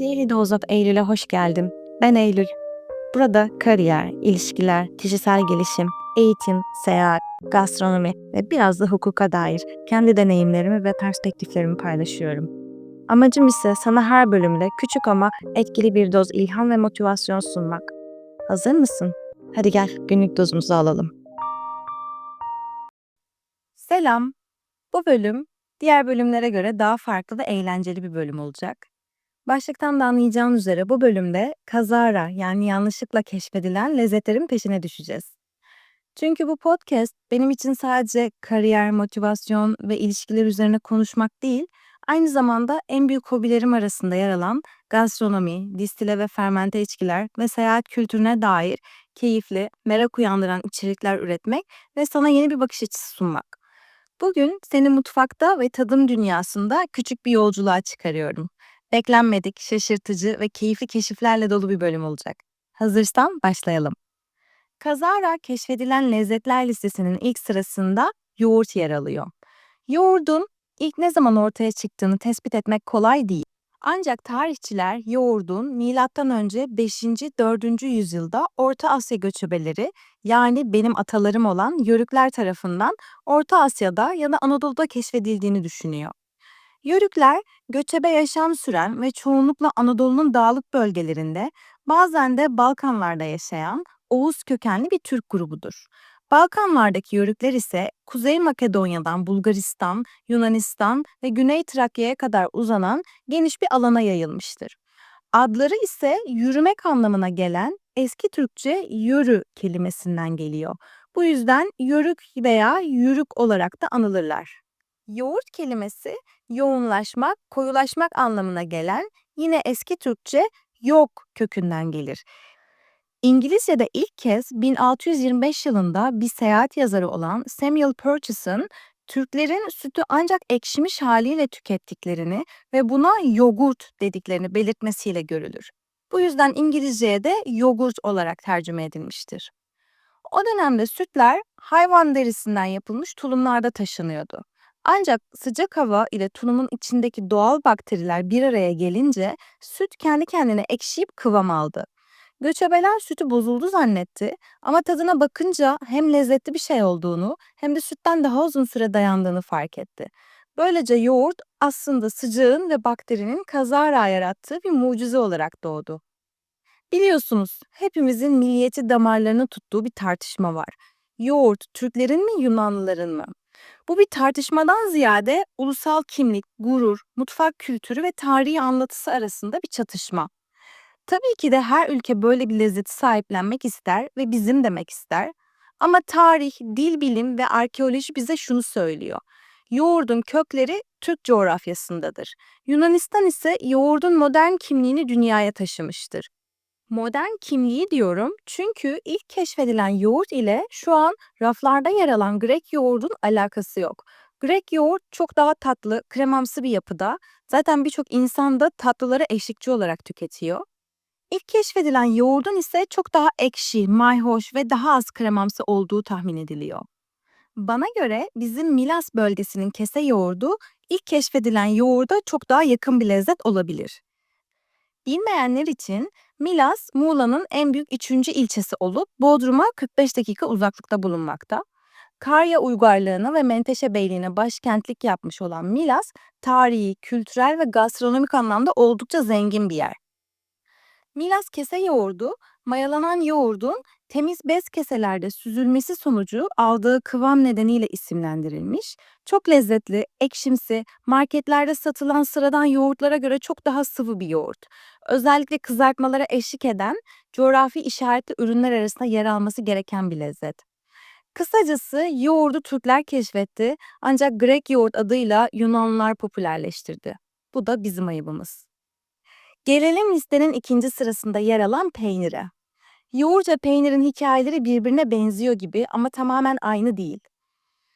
Daily Dose of Eylül'e hoş geldin. Ben Eylül. Burada kariyer, ilişkiler, kişisel gelişim, eğitim, seyahat, gastronomi ve biraz da hukuka dair kendi deneyimlerimi ve perspektiflerimi paylaşıyorum. Amacım ise sana her bölümde küçük ama etkili bir doz ilham ve motivasyon sunmak. Hazır mısın? Hadi gel günlük dozumuzu alalım. Selam. Bu bölüm diğer bölümlere göre daha farklı ve eğlenceli bir bölüm olacak. Başlıktan da anlayacağın üzere bu bölümde kazara yani yanlışlıkla keşfedilen lezzetlerin peşine düşeceğiz. Çünkü bu podcast benim için sadece kariyer, motivasyon ve ilişkiler üzerine konuşmak değil, aynı zamanda en büyük hobilerim arasında yer alan gastronomi, distile ve fermente içkiler ve seyahat kültürüne dair keyifli, merak uyandıran içerikler üretmek ve sana yeni bir bakış açısı sunmak. Bugün seni mutfakta ve tadım dünyasında küçük bir yolculuğa çıkarıyorum. Beklenmedik, şaşırtıcı ve keyifli keşiflerle dolu bir bölüm olacak. Hazırsan başlayalım. Kazara keşfedilen lezzetler listesinin ilk sırasında yoğurt yer alıyor. Yoğurdun ilk ne zaman ortaya çıktığını tespit etmek kolay değil. Ancak tarihçiler yoğurdun M.Ö. 5. 4. yüzyılda Orta Asya göçebeleri yani benim atalarım olan Yörükler tarafından Orta Asya'da ya da Anadolu'da keşfedildiğini düşünüyor. Yörükler göçebe yaşam süren ve çoğunlukla Anadolu'nun dağlık bölgelerinde bazen de Balkanlarda yaşayan Oğuz kökenli bir Türk grubudur. Balkanlardaki Yörükler ise Kuzey Makedonya'dan Bulgaristan, Yunanistan ve Güney Trakya'ya kadar uzanan geniş bir alana yayılmıştır. Adları ise yürümek anlamına gelen eski Türkçe yörü kelimesinden geliyor. Bu yüzden yörük veya yürük olarak da anılırlar. Yoğurt kelimesi yoğunlaşmak, koyulaşmak anlamına gelen yine eski Türkçe yok kökünden gelir. İngilizce'de ilk kez 1625 yılında bir seyahat yazarı olan Samuel Purchas'ın Türklerin sütü ancak ekşimiş haliyle tükettiklerini ve buna yogurt dediklerini belirtmesiyle görülür. Bu yüzden İngilizceye de yogurt olarak tercüme edilmiştir. O dönemde sütler hayvan derisinden yapılmış tulumlarda taşınıyordu. Ancak sıcak hava ile tulumun içindeki doğal bakteriler bir araya gelince süt kendi kendine ekşiyip kıvam aldı. Göçebeler sütü bozuldu zannetti ama tadına bakınca hem lezzetli bir şey olduğunu hem de sütten daha uzun süre dayandığını fark etti. Böylece yoğurt aslında sıcağın ve bakterinin kazara yarattığı bir mucize olarak doğdu. Biliyorsunuz hepimizin milliyeti damarlarını tuttuğu bir tartışma var. Yoğurt Türklerin mi Yunanlıların mı? Bu bir tartışmadan ziyade ulusal kimlik, gurur, mutfak kültürü ve tarihi anlatısı arasında bir çatışma. Tabii ki de her ülke böyle bir lezzeti sahiplenmek ister ve bizim demek ister. Ama tarih, dil bilim ve arkeoloji bize şunu söylüyor. Yoğurdun kökleri Türk coğrafyasındadır. Yunanistan ise yoğurdun modern kimliğini dünyaya taşımıştır. Modern kimliği diyorum çünkü ilk keşfedilen yoğurt ile şu an raflarda yer alan Grek yoğurdun alakası yok. Grek yoğurt çok daha tatlı, kremamsı bir yapıda. Zaten birçok insan da tatlıları eşlikçi olarak tüketiyor. İlk keşfedilen yoğurdun ise çok daha ekşi, mayhoş ve daha az kremamsı olduğu tahmin ediliyor. Bana göre bizim Milas bölgesinin kese yoğurdu ilk keşfedilen yoğurda çok daha yakın bir lezzet olabilir. Bilmeyenler için Milas, Muğla'nın en büyük üçüncü ilçesi olup Bodrum'a 45 dakika uzaklıkta bulunmakta. Karya uygarlığına ve Menteşe Beyliğine başkentlik yapmış olan Milas, tarihi, kültürel ve gastronomik anlamda oldukça zengin bir yer. Milas kese yoğurdu, mayalanan yoğurdun temiz bez keselerde süzülmesi sonucu aldığı kıvam nedeniyle isimlendirilmiş. Çok lezzetli, ekşimsi, marketlerde satılan sıradan yoğurtlara göre çok daha sıvı bir yoğurt. Özellikle kızartmalara eşlik eden coğrafi işaretli ürünler arasında yer alması gereken bir lezzet. Kısacası yoğurdu Türkler keşfetti ancak Grek yoğurt adıyla Yunanlılar popülerleştirdi. Bu da bizim ayıbımız. Gelelim listenin ikinci sırasında yer alan peynire. Yoğurt ve peynirin hikayeleri birbirine benziyor gibi ama tamamen aynı değil.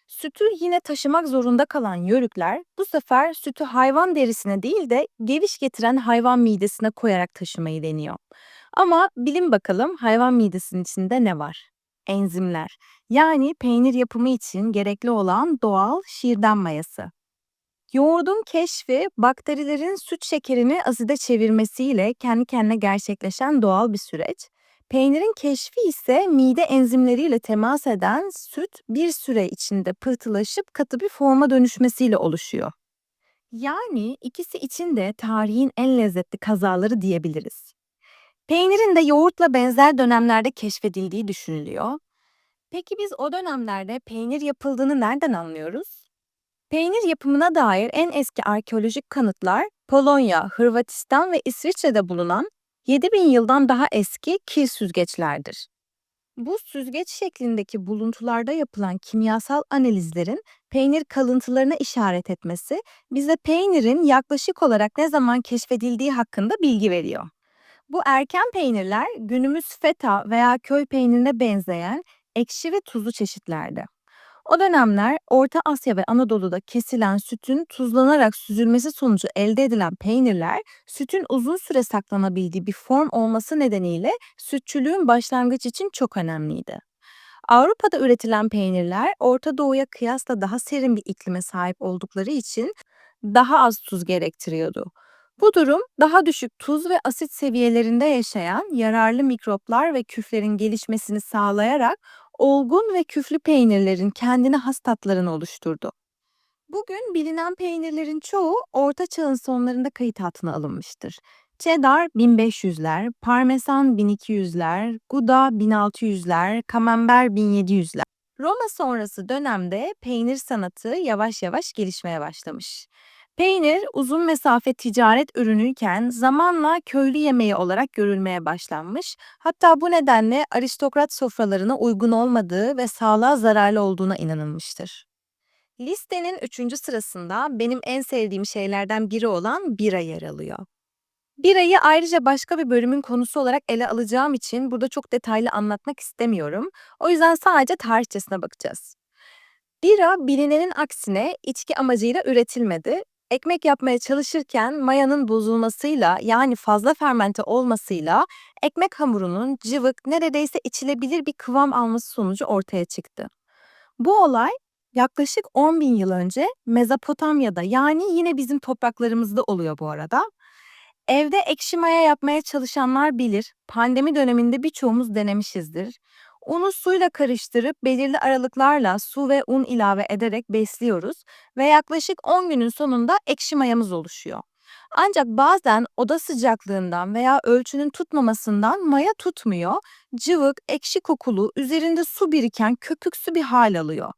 Sütü yine taşımak zorunda kalan yörükler bu sefer sütü hayvan derisine değil de geviş getiren hayvan midesine koyarak taşımayı deniyor. Ama bilin bakalım hayvan midesinin içinde ne var? Enzimler. Yani peynir yapımı için gerekli olan doğal şirden mayası. Yoğurdun keşfi bakterilerin süt şekerini aside çevirmesiyle kendi kendine gerçekleşen doğal bir süreç. Peynirin keşfi ise mide enzimleriyle temas eden süt bir süre içinde pıhtılaşıp katı bir forma dönüşmesiyle oluşuyor. Yani ikisi için de tarihin en lezzetli kazaları diyebiliriz. Peynirin de yoğurtla benzer dönemlerde keşfedildiği düşünülüyor. Peki biz o dönemlerde peynir yapıldığını nereden anlıyoruz? Peynir yapımına dair en eski arkeolojik kanıtlar Polonya, Hırvatistan ve İsviçre'de bulunan 7000 yıldan daha eski kil süzgeçlerdir. Bu süzgeç şeklindeki buluntularda yapılan kimyasal analizlerin peynir kalıntılarına işaret etmesi bize peynirin yaklaşık olarak ne zaman keşfedildiği hakkında bilgi veriyor. Bu erken peynirler günümüz feta veya köy peynirine benzeyen ekşi ve tuzlu çeşitlerdi. O dönemler Orta Asya ve Anadolu'da kesilen sütün tuzlanarak süzülmesi sonucu elde edilen peynirler, sütün uzun süre saklanabildiği bir form olması nedeniyle sütçülüğün başlangıç için çok önemliydi. Avrupa'da üretilen peynirler Orta Doğu'ya kıyasla daha serin bir iklime sahip oldukları için daha az tuz gerektiriyordu. Bu durum daha düşük tuz ve asit seviyelerinde yaşayan yararlı mikroplar ve küflerin gelişmesini sağlayarak olgun ve küflü peynirlerin kendine has tatlarını oluşturdu. Bugün bilinen peynirlerin çoğu Orta Çağ'ın sonlarında kayıt altına alınmıştır. Cheddar 1500'ler, Parmesan 1200'ler, Gouda 1600'ler, Camembert 1700'ler. Roma sonrası dönemde peynir sanatı yavaş yavaş gelişmeye başlamış. Peynir uzun mesafe ticaret ürünüyken zamanla köylü yemeği olarak görülmeye başlanmış. Hatta bu nedenle aristokrat sofralarına uygun olmadığı ve sağlığa zararlı olduğuna inanılmıştır. Listenin üçüncü sırasında benim en sevdiğim şeylerden biri olan bira yer alıyor. Birayı ayrıca başka bir bölümün konusu olarak ele alacağım için burada çok detaylı anlatmak istemiyorum. O yüzden sadece tarihçesine bakacağız. Bira bilinenin aksine içki amacıyla üretilmedi Ekmek yapmaya çalışırken mayanın bozulmasıyla yani fazla fermente olmasıyla ekmek hamurunun cıvık neredeyse içilebilir bir kıvam alması sonucu ortaya çıktı. Bu olay yaklaşık 10 bin yıl önce Mezopotamya'da yani yine bizim topraklarımızda oluyor bu arada. Evde ekşi maya yapmaya çalışanlar bilir, pandemi döneminde birçoğumuz denemişizdir. Unu suyla karıştırıp belirli aralıklarla su ve un ilave ederek besliyoruz ve yaklaşık 10 günün sonunda ekşi mayamız oluşuyor. Ancak bazen oda sıcaklığından veya ölçünün tutmamasından maya tutmuyor, cıvık, ekşi kokulu, üzerinde su biriken köpüksü bir hal alıyor.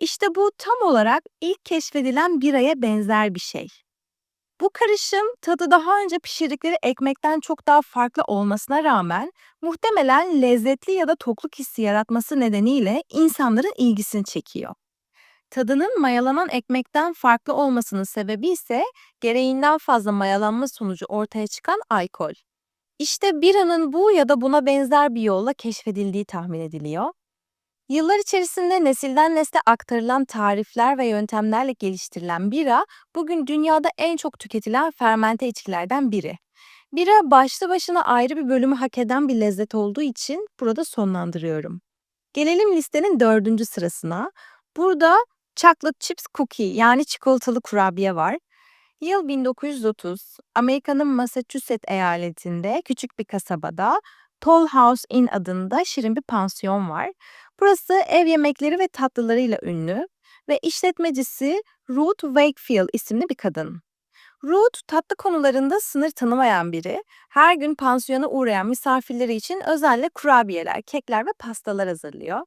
İşte bu tam olarak ilk keşfedilen biraya benzer bir şey. Bu karışım tadı daha önce pişirdikleri ekmekten çok daha farklı olmasına rağmen muhtemelen lezzetli ya da tokluk hissi yaratması nedeniyle insanların ilgisini çekiyor. Tadının mayalanan ekmekten farklı olmasının sebebi ise gereğinden fazla mayalanma sonucu ortaya çıkan alkol. İşte biranın bu ya da buna benzer bir yolla keşfedildiği tahmin ediliyor Yıllar içerisinde nesilden nesle aktarılan tarifler ve yöntemlerle geliştirilen bira, bugün dünyada en çok tüketilen fermente içkilerden biri. Bira başlı başına ayrı bir bölümü hak eden bir lezzet olduğu için burada sonlandırıyorum. Gelelim listenin dördüncü sırasına. Burada chocolate chips cookie yani çikolatalı kurabiye var. Yıl 1930, Amerika'nın Massachusetts eyaletinde küçük bir kasabada Toll House Inn adında şirin bir pansiyon var. Burası ev yemekleri ve tatlılarıyla ünlü ve işletmecisi Ruth Wakefield isimli bir kadın. Ruth tatlı konularında sınır tanımayan biri, her gün pansiyona uğrayan misafirleri için özenle kurabiyeler, kekler ve pastalar hazırlıyor.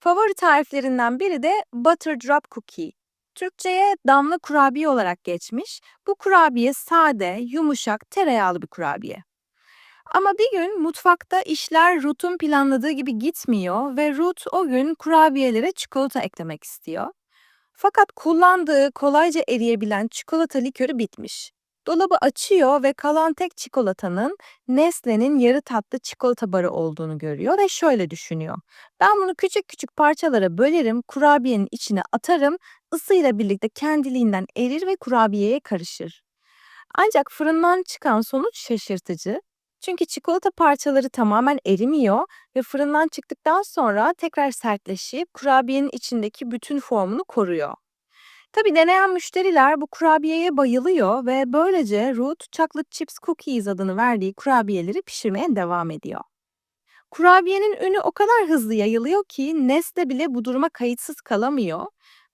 Favori tariflerinden biri de Butter Drop Cookie. Türkçe'ye damla kurabiye olarak geçmiş. Bu kurabiye sade, yumuşak, tereyağlı bir kurabiye. Ama bir gün mutfakta işler Ruth'un planladığı gibi gitmiyor ve Ruth o gün kurabiyelere çikolata eklemek istiyor. Fakat kullandığı kolayca eriyebilen çikolata likörü bitmiş. Dolabı açıyor ve kalan tek çikolatanın Nestle'nin yarı tatlı çikolata barı olduğunu görüyor ve şöyle düşünüyor. Ben bunu küçük küçük parçalara bölerim, kurabiyenin içine atarım, ısıyla birlikte kendiliğinden erir ve kurabiyeye karışır. Ancak fırından çıkan sonuç şaşırtıcı. Çünkü çikolata parçaları tamamen erimiyor ve fırından çıktıktan sonra tekrar sertleşip kurabiyenin içindeki bütün formunu koruyor. Tabii deneyen müşteriler bu kurabiyeye bayılıyor ve böylece Root Chocolate Chips Cookies adını verdiği kurabiyeleri pişirmeye devam ediyor. Kurabiyenin ünü o kadar hızlı yayılıyor ki Nestle bile bu duruma kayıtsız kalamıyor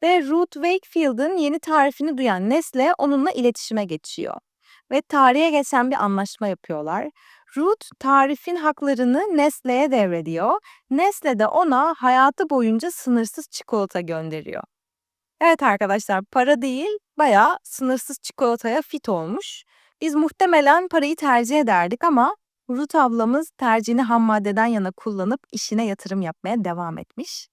ve Ruth Wakefield'ın yeni tarifini duyan Nestle onunla iletişime geçiyor ve tarihe geçen bir anlaşma yapıyorlar. Ruth tarifin haklarını Nestle'ye devrediyor. Nestle de ona hayatı boyunca sınırsız çikolata gönderiyor. Evet arkadaşlar para değil bayağı sınırsız çikolataya fit olmuş. Biz muhtemelen parayı tercih ederdik ama Ruth ablamız tercihini ham maddeden yana kullanıp işine yatırım yapmaya devam etmiş.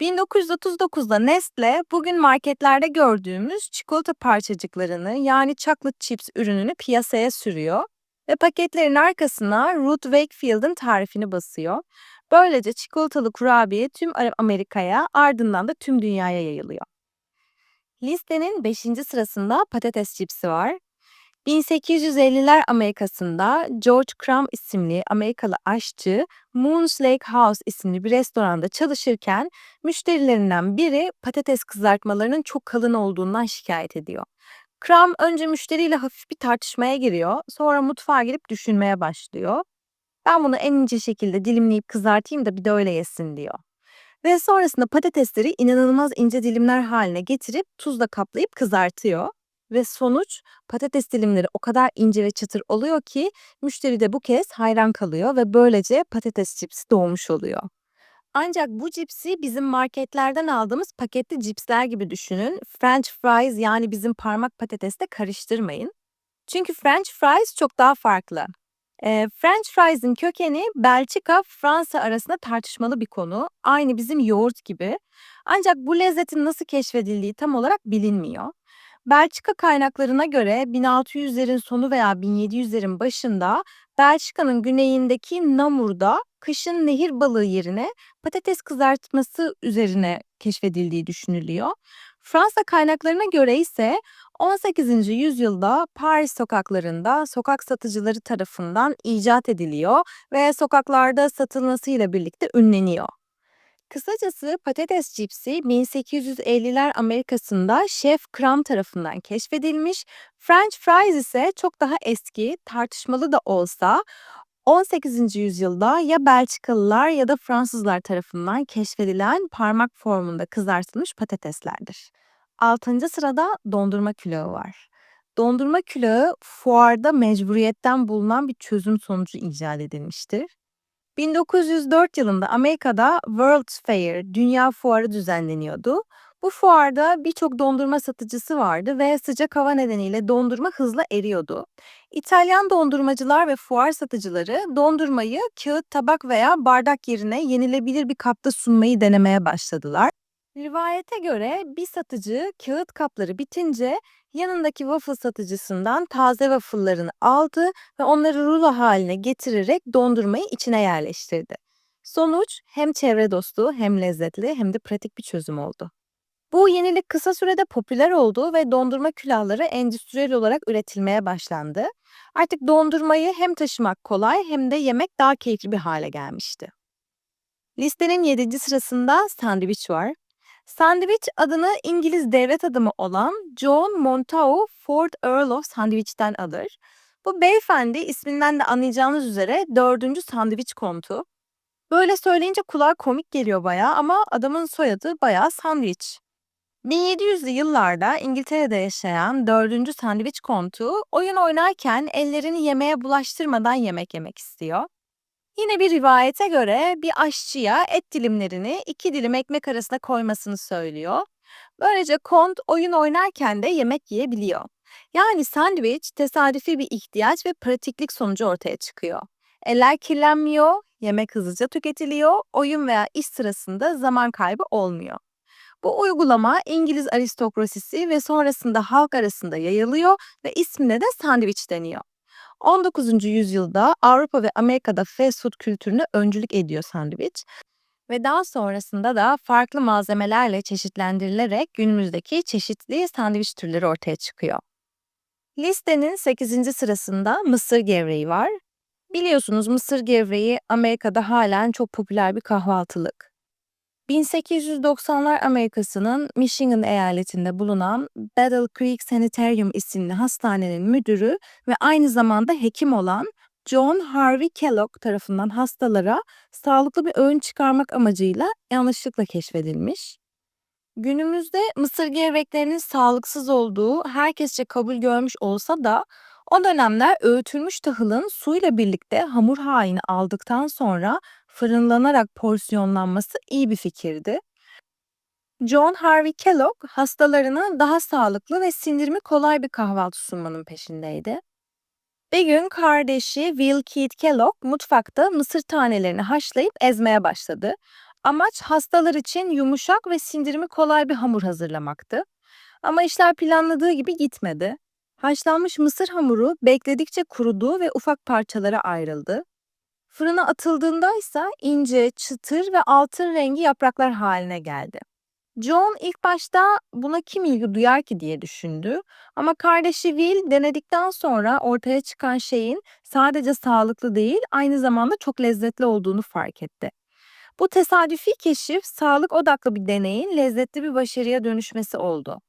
1939'da Nestle bugün marketlerde gördüğümüz çikolata parçacıklarını yani chocolate chips ürününü piyasaya sürüyor ve paketlerin arkasına Ruth Wakefield'ın tarifini basıyor. Böylece çikolatalı kurabiye tüm Amerika'ya ardından da tüm dünyaya yayılıyor. Listenin 5. sırasında patates cipsi var. 1850'ler Amerika'sında George Crumb isimli Amerikalı aşçı Moon's Lake House isimli bir restoranda çalışırken müşterilerinden biri patates kızartmalarının çok kalın olduğundan şikayet ediyor. Crumb önce müşteriyle hafif bir tartışmaya giriyor, sonra mutfağa girip düşünmeye başlıyor. Ben bunu en ince şekilde dilimleyip kızartayım da bir de öyle yesin diyor. Ve sonrasında patatesleri inanılmaz ince dilimler haline getirip tuzla kaplayıp kızartıyor. Ve sonuç patates dilimleri o kadar ince ve çıtır oluyor ki müşteri de bu kez hayran kalıyor ve böylece patates cipsi doğmuş oluyor. Ancak bu cipsi bizim marketlerden aldığımız paketli cipsler gibi düşünün. French fries yani bizim parmak patatesle karıştırmayın. Çünkü French fries çok daha farklı. Eee, French fries'in kökeni Belçika, Fransa arasında tartışmalı bir konu. Aynı bizim yoğurt gibi. Ancak bu lezzetin nasıl keşfedildiği tam olarak bilinmiyor. Belçika kaynaklarına göre 1600'lerin sonu veya 1700'lerin başında Belçika'nın güneyindeki Namur'da kışın nehir balığı yerine patates kızartması üzerine keşfedildiği düşünülüyor. Fransa kaynaklarına göre ise 18. yüzyılda Paris sokaklarında sokak satıcıları tarafından icat ediliyor ve sokaklarda satılmasıyla birlikte ünleniyor. Kısacası patates cipsi 1850'ler Amerika'sında Chef Crumb tarafından keşfedilmiş. French fries ise çok daha eski, tartışmalı da olsa 18. yüzyılda ya Belçikalılar ya da Fransızlar tarafından keşfedilen parmak formunda kızartılmış patateslerdir. 6. sırada dondurma külahı var. Dondurma külahı fuarda mecburiyetten bulunan bir çözüm sonucu icat edilmiştir. 1904 yılında Amerika'da World's Fair, Dünya Fuarı düzenleniyordu. Bu fuarda birçok dondurma satıcısı vardı ve sıcak hava nedeniyle dondurma hızla eriyordu. İtalyan dondurmacılar ve fuar satıcıları dondurmayı kağıt, tabak veya bardak yerine yenilebilir bir kapta sunmayı denemeye başladılar. Rivayete göre bir satıcı kağıt kapları bitince yanındaki waffle satıcısından taze waffle'larını aldı ve onları rulo haline getirerek dondurmayı içine yerleştirdi. Sonuç hem çevre dostu hem lezzetli hem de pratik bir çözüm oldu. Bu yenilik kısa sürede popüler oldu ve dondurma külahları endüstriyel olarak üretilmeye başlandı. Artık dondurmayı hem taşımak kolay hem de yemek daha keyifli bir hale gelmişti. Listenin 7. sırasında sandviç var. Sandviç adını İngiliz devlet adamı olan John Montagu Ford Earl of Sandwich'ten alır. Bu beyefendi isminden de anlayacağınız üzere dördüncü sandviç kontu. Böyle söyleyince kulağa komik geliyor bayağı ama adamın soyadı bayağı sandviç. 1700'lü yıllarda İngiltere'de yaşayan dördüncü sandviç kontu oyun oynarken ellerini yemeğe bulaştırmadan yemek yemek istiyor. Yine bir rivayete göre bir aşçıya et dilimlerini iki dilim ekmek arasına koymasını söylüyor. Böylece kont oyun oynarken de yemek yiyebiliyor. Yani sandviç tesadüfi bir ihtiyaç ve pratiklik sonucu ortaya çıkıyor. Eller kirlenmiyor, yemek hızlıca tüketiliyor, oyun veya iş sırasında zaman kaybı olmuyor. Bu uygulama İngiliz aristokrasisi ve sonrasında halk arasında yayılıyor ve ismine de sandviç deniyor. 19. yüzyılda Avrupa ve Amerika'da fast food kültürüne öncülük ediyor sandviç ve daha sonrasında da farklı malzemelerle çeşitlendirilerek günümüzdeki çeşitli sandviç türleri ortaya çıkıyor. Listenin 8. sırasında mısır gevreği var. Biliyorsunuz mısır gevreği Amerika'da halen çok popüler bir kahvaltılık. 1890'lar Amerika'sının Michigan eyaletinde bulunan Battle Creek Sanitarium isimli hastanenin müdürü ve aynı zamanda hekim olan John Harvey Kellogg tarafından hastalara sağlıklı bir öğün çıkarmak amacıyla yanlışlıkla keşfedilmiş. Günümüzde mısır gevreklerinin sağlıksız olduğu herkesçe kabul görmüş olsa da o dönemler öğütülmüş tahılın suyla birlikte hamur halini aldıktan sonra fırınlanarak porsiyonlanması iyi bir fikirdi. John Harvey Kellogg hastalarına daha sağlıklı ve sindirimi kolay bir kahvaltı sunmanın peşindeydi. Bir gün kardeşi Will Keith Kellogg mutfakta mısır tanelerini haşlayıp ezmeye başladı. Amaç hastalar için yumuşak ve sindirimi kolay bir hamur hazırlamaktı. Ama işler planladığı gibi gitmedi. Haşlanmış mısır hamuru bekledikçe kurudu ve ufak parçalara ayrıldı. Fırına atıldığında ise ince, çıtır ve altın rengi yapraklar haline geldi. John ilk başta buna kim ilgi duyar ki diye düşündü ama kardeşi Will denedikten sonra ortaya çıkan şeyin sadece sağlıklı değil aynı zamanda çok lezzetli olduğunu fark etti. Bu tesadüfi keşif sağlık odaklı bir deneyin lezzetli bir başarıya dönüşmesi oldu.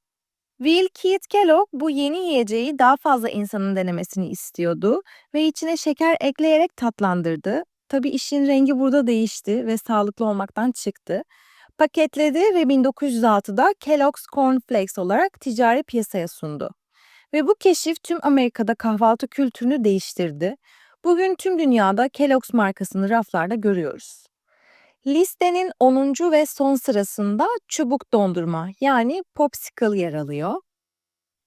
Will Keith Kellogg bu yeni yiyeceği daha fazla insanın denemesini istiyordu ve içine şeker ekleyerek tatlandırdı. Tabii işin rengi burada değişti ve sağlıklı olmaktan çıktı. Paketledi ve 1906'da Kellogg's Corn Flakes olarak ticari piyasaya sundu. Ve bu keşif tüm Amerika'da kahvaltı kültürünü değiştirdi. Bugün tüm dünyada Kellogg's markasını raflarda görüyoruz. Listenin 10. ve son sırasında çubuk dondurma yani popsicle yer alıyor.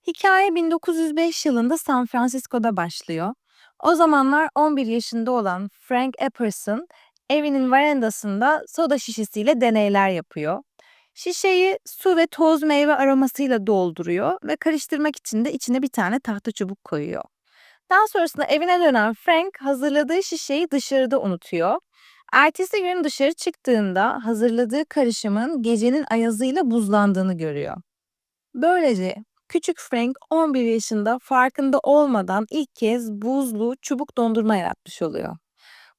Hikaye 1905 yılında San Francisco'da başlıyor. O zamanlar 11 yaşında olan Frank Epperson evinin verandasında soda şişesiyle deneyler yapıyor. Şişeyi su ve toz meyve aromasıyla dolduruyor ve karıştırmak için de içine bir tane tahta çubuk koyuyor. Daha sonrasında evine dönen Frank hazırladığı şişeyi dışarıda unutuyor. Ertesi gün dışarı çıktığında hazırladığı karışımın gecenin ayazıyla buzlandığını görüyor. Böylece küçük Frank 11 yaşında farkında olmadan ilk kez buzlu çubuk dondurma yaratmış oluyor.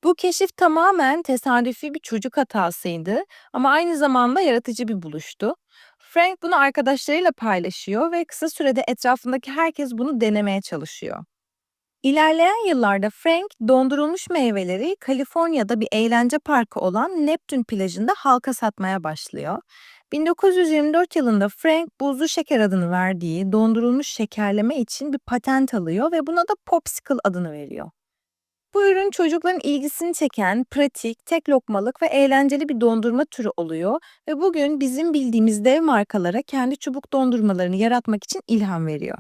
Bu keşif tamamen tesadüfi bir çocuk hatasıydı ama aynı zamanda yaratıcı bir buluştu. Frank bunu arkadaşlarıyla paylaşıyor ve kısa sürede etrafındaki herkes bunu denemeye çalışıyor. İlerleyen yıllarda Frank dondurulmuş meyveleri Kaliforniya'da bir eğlence parkı olan Neptune plajında halka satmaya başlıyor. 1924 yılında Frank buzlu şeker adını verdiği dondurulmuş şekerleme için bir patent alıyor ve buna da Popsicle adını veriyor. Bu ürün çocukların ilgisini çeken, pratik, tek lokmalık ve eğlenceli bir dondurma türü oluyor ve bugün bizim bildiğimiz dev markalara kendi çubuk dondurmalarını yaratmak için ilham veriyor.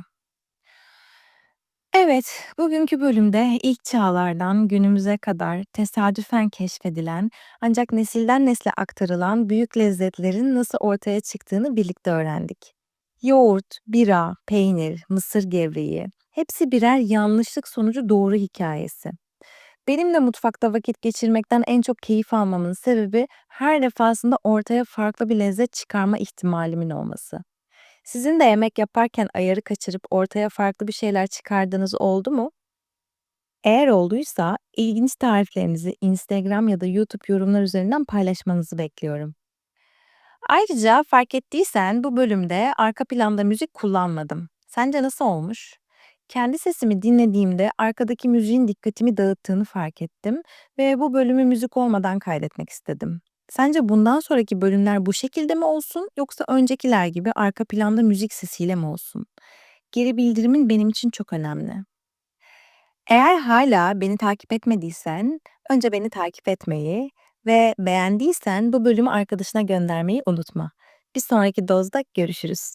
Evet, bugünkü bölümde ilk çağlardan günümüze kadar tesadüfen keşfedilen ancak nesilden nesle aktarılan büyük lezzetlerin nasıl ortaya çıktığını birlikte öğrendik. Yoğurt, bira, peynir, mısır gevreği hepsi birer yanlışlık sonucu doğru hikayesi. Benim de mutfakta vakit geçirmekten en çok keyif almamın sebebi her defasında ortaya farklı bir lezzet çıkarma ihtimalimin olması. Sizin de yemek yaparken ayarı kaçırıp ortaya farklı bir şeyler çıkardığınız oldu mu? Eğer olduysa ilginç tariflerinizi Instagram ya da YouTube yorumlar üzerinden paylaşmanızı bekliyorum. Ayrıca fark ettiysen bu bölümde arka planda müzik kullanmadım. Sence nasıl olmuş? Kendi sesimi dinlediğimde arkadaki müziğin dikkatimi dağıttığını fark ettim ve bu bölümü müzik olmadan kaydetmek istedim. Sence bundan sonraki bölümler bu şekilde mi olsun yoksa öncekiler gibi arka planda müzik sesiyle mi olsun? Geri bildirimin benim için çok önemli. Eğer hala beni takip etmediysen önce beni takip etmeyi ve beğendiysen bu bölümü arkadaşına göndermeyi unutma. Bir sonraki dozda görüşürüz.